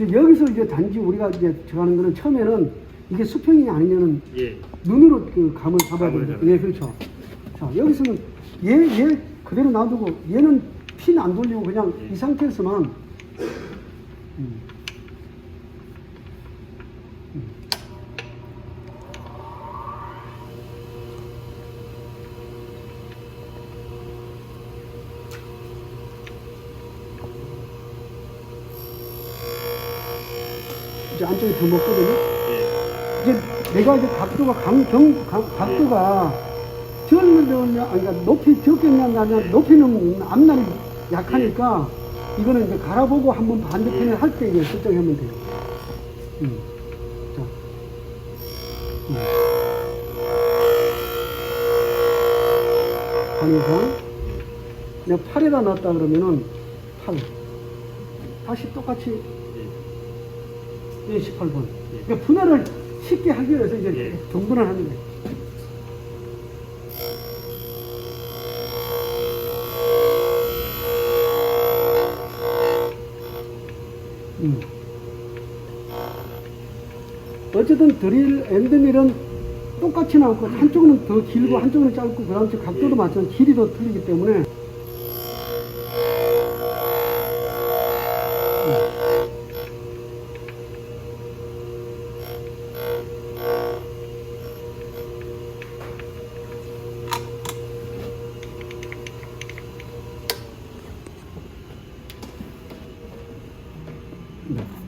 여기서 이제 단지 우리가 이제 정하는 거는 처음에는 이게 수평이 아니면은 예. 눈으로 그 감을 잡아야 감을 됩니다. 잡아야 예, 그렇죠. 자, 여기서는 얘, 얘 그대로 놔두고 얘는 핀 안 돌리고 그냥 예. 이 상태에서만 음. 음. 이제 안쪽에 더 먹거든요. 예. 이제 내가 이제 각도가 강, 경, 강, 각도가 적느냐, 아니, 그러니까 높이 적겠냐, 아니면 높이는 앞날이 약하니까 이거는 이제 갈아보고 한번 반대편에 할 때 이제 설정하면 돼요. 음. 자. 음. 관이상. 내가 팔에다 놨다 그러면은 팔. 다시 똑같이 예. 18번. 그러니까 분할을 쉽게 하기 위해서 이제 예. 정분을 하는 거예요. 음. 어쨌든 드릴 엔드밀은 똑같이 나왔고 한쪽은 더 길고 예. 한쪽은 짧고 그 다음 각도도 예. 마찬가지 길이 더 틀리기 때문에 Thank.